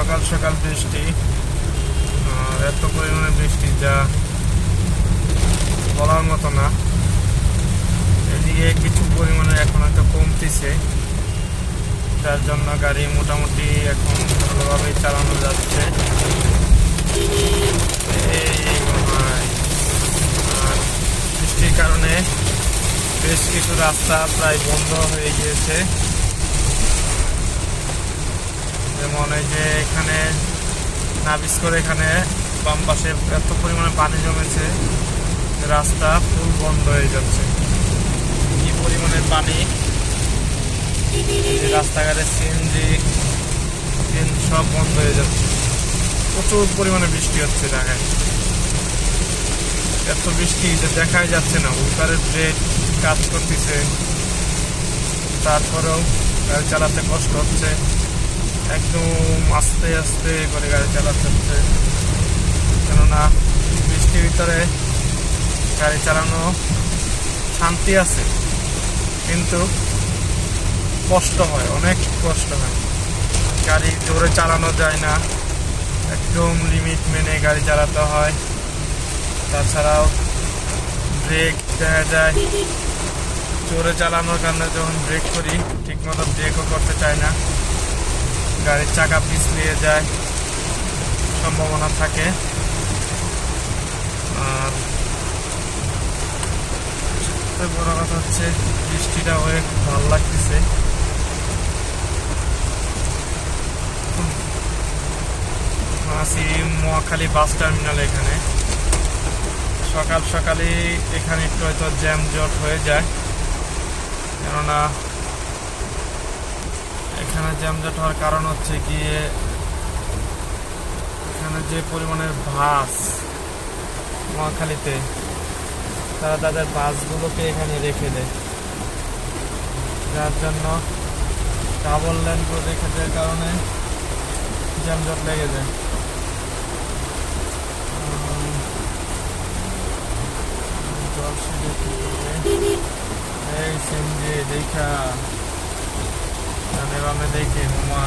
সকাল সকাল বৃষ্টি এত পরিমাণে বৃষ্টি যা বলার মতো না। এদিকে কিছু পরিমাণে এখন হয়তো কমতিছে, যার জন্য গাড়ি মোটামুটি এখন ভালোভাবেই চালানো যাচ্ছে। বৃষ্টির কারণে বেশ কিছু রাস্তা প্রায় বন্ধ হয়ে গিয়েছে। এই যে এখানে নাবিস করে এখানে বাম পাশে এত পরিমাণে পানি জমেছে, রাস্তা ফুল বন্ধ হয়ে যাচ্ছে। কি পরিমাণে পানি? রাস্তাঘাটে সিএনজি সব বন্ধ হয়ে যাচ্ছে। প্রচুর পরিমাণে বৃষ্টি হচ্ছে ঢাকায়। এত বৃষ্টি যে দেখাই যাচ্ছে না উইপারের ব্রেক কাজ করতেছে। তারপরেও গাড়ি চালাতে কষ্ট হচ্ছে। একদম আস্তে আস্তে করে গাড়ি চালাতে হচ্ছে। কেননা বৃষ্টির ভিতরে গাড়ি চালানো শান্তি আছে, কিন্তু কষ্ট হয়, অনেক কষ্ট হয়। গাড়ি জোরে চালানো যায় না, একদম লিমিট মেনে গাড়ি চালাতে হয়। তাছাড়াও ব্রেক দেখা যায়। জোরে চালানোর কারণে যখন ব্রেক করি, ঠিকমতো ব্রেকও করতে চায় না। গাড়ির চাকা পিছলিয়ে যায়, সম্ভাবনা থাকে। আর সবচেয়ে বড় কথা হচ্ছে, বৃষ্টিটা খুব ভালো লাগতেছে। আছি মহাখালী বাস টার্মিনাল এখানে। সকাল সকালই এখানে একটু হয়তো জ্যাম জট হয়ে যায়। কেননা এখানে জ্যামজট হওয়ার কারণ হচ্ছে গিয়ে এখানে যে পরিমাণের বাস মহাখালীতে তারা তাদের বাসগুলোকে এখানে রেখে দেয়। যার জন্য ডাবল লেন প্রজেক্টের কারণে জ্যামজট লেগে যায়। জল সেচে কি সিমজি দেখা ডানে দেখে মামা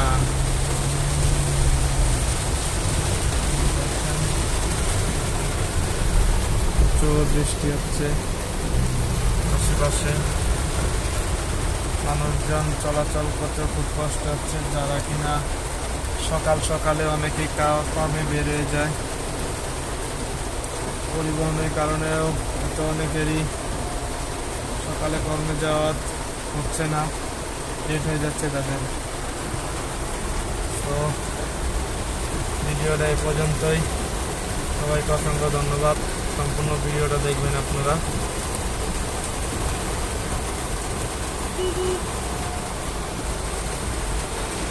প্রচুর বৃষ্টি হচ্ছে আশেপাশে মানুষজন চলাচল করতে খুব কষ্ট হচ্ছে যারা কিনা সকাল সকালে অনেকেই কর্মে বের হয়ে যায় পরিবহনের কারণেও হয়তো অনেকেরই সকালে কর্মে যাওয়া হচ্ছে না লেট হয়ে যাচ্ছে তাদের। তো, ভিডিওটা এ পর্যন্তই। সবাইকে অসংখ্য ধন্যবাদ। সম্পূর্ণ ভিডিওটা দেখবেন আপনারা।